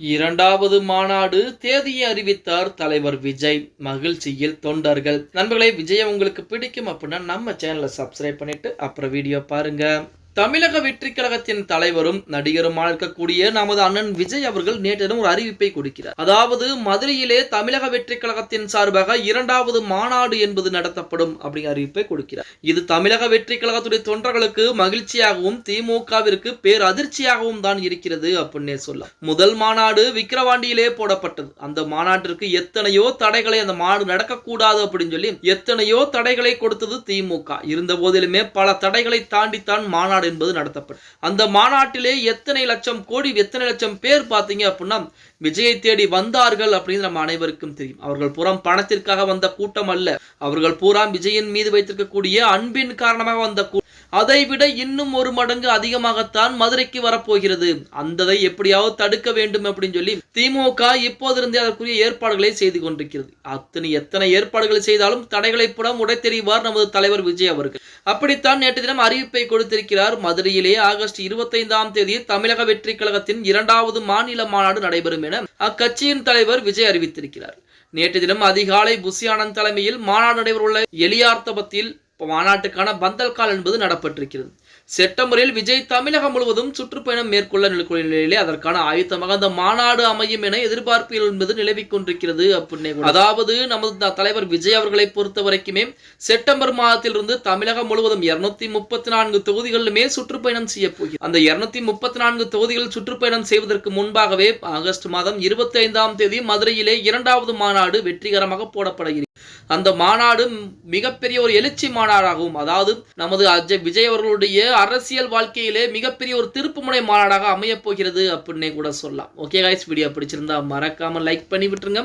இரண்டாவது மாநாடு தேதியை அறிவித்தார் தலைவர் விஜய். மகிழ்ச்சியில் தொண்டர்கள். நண்பர்களே விஜய் உங்களுக்கு பிடிக்கும் அப்படின்னா நம்ம சேனலை சப்ஸ்கிரைப் பண்ணிட்டு அப்புறம் வீடியோ பாருங்க. தமிழக வெற்றி கழகத்தின் தலைவரும் நடிகருமாக இருக்கக்கூடிய நமது அண்ணன் விஜய் அவர்கள் நேற்று ஒரு அறிவிப்பை கொடுக்கிறார். அதாவது மதுரையிலே தமிழக வெற்றி கழகத்தின் சார்பாக இரண்டாவது மாநாடு என்பது நடத்தப்படும் அப்படிங்கிற அறிவிப்பை கொடுக்கிறார். இது தமிழக வெற்றி கழகத்துடைய தொண்டர்களுக்கு மகிழ்ச்சியாகவும் திமுகவிற்கு பேர் அதிர்ச்சியாகவும் தான் இருக்கிறது அப்படின்னே சொல்லலாம். முதல் மாநாடு விக்கிரவாண்டியிலே போடப்பட்டது. அந்த மாநாட்டிற்கு எத்தனையோ தடைகளை அந்த மாநாடு நடக்கக்கூடாது அப்படின்னு சொல்லி எத்தனையோ தடைகளை கொடுத்தது திமுக. இருந்த போதிலுமே பல தடைகளை தாண்டித்தான் மாநாடு என்பது நடத்தப்படும். அந்த மாநாட்டிலே எத்தனை லட்சம் கோடி எத்தனை லட்சம் பேர் பார்த்தீங்க அப்படின்னா விஜயை தேடி வந்தார்கள் அப்படின்னு நம்ம அனைவருக்கும் தெரியும். அவர்கள் புறம் பணத்திற்காக வந்த கூட்டம் அல்ல. அவர்கள் பூரா விஜயின் மீது வைத்திருக்கக்கூடிய அன்பின் காரணமாக வந்த கூட்டம் அதை விட இன்னும் ஒரு மடங்கு அதிகமாகத்தான் மதுரைக்கு வரப்போகிறது. அந்ததை எப்படியாவது தடுக்க வேண்டும் அப்படின்னு சொல்லி திமுக இப்போதிருந்தே அதற்குரிய ஏற்பாடுகளை செய்து கொண்டிருக்கிறது. அத்தனை எத்தனை ஏற்பாடுகளை செய்தாலும் தடைகளை புறம் உடைத்தெறிவார் நமது தலைவர் விஜய் அவர்கள். அப்படித்தான் நேற்று தினம் அறிவிப்பை கொடுத்திருக்கிறார். மதுரையிலே ஆகஸ்ட் இருபத்தைந்தாம் தேதி தமிழக வெற்றி கழகத்தின் இரண்டாவது மாநில மாநாடு நடைபெறும் என அக்கட்சியின் தலைவர் விஜய் அறிவித்திருக்கிறார். நேற்று தினம் அதிகாலை புசி ஆனந்த் தலைமையில் மாநாடு நடைபெறவுள்ள எலியார்த்தபத்தில் மாநாட்டுக்கான பந்தல்கால் என்பது நடப்பட்டிருக்கிறது. செப்டம்பரில் விஜய் தமிழகம் முழுவதும் சுற்றுப்பயணம் மேற்கொள்ள நிலக்கூடிய நிலையிலே அதற்கான ஆயுத்தமாக அந்த மாநாடு அமையும் என எதிர்பார்ப்பு என்பது நிலவிக் கொண்டிருக்கிறது அப்படின்னே அதாவது நமது தலைவர் விஜய் அவர்களை பொறுத்த வரைக்குமே செப்டம்பர் மாதத்திலிருந்து தமிழகம் முழுவதும் இருநூத்தி முப்பத்தி நான்கு தொகுதிகளிலுமே சுற்றுப்பயணம் செய்ய போகிறது. அந்த இருநூத்தி முப்பத்தி நான்கு தொகுதிகள் சுற்றுப்பயணம் செய்வதற்கு முன்பாகவே ஆகஸ்ட் மாதம் இருபத்தி ஐந்தாம் தேதி மதுரையிலே இரண்டாவது மாநாடு வெற்றிகரமாக போடப்பட அந்த மாநாடு மிகப்பெரிய ஒரு எழுச்சி மாநாடாகவும் அதாவது நமது அஜய் விஜய் அவர்களுடைய அரசியல் வாழ்க்கையிலே மிகப்பெரிய ஒரு திருப்புமுனை மாநாடாக அமையப் போகிறது அப்படின்னே கூட சொல்லலாம். ஓகே காய்ஸ் வீடியோ பிடிச்சிருந்தா மறக்காமல் லைக் பண்ணி விட்டுருங்க.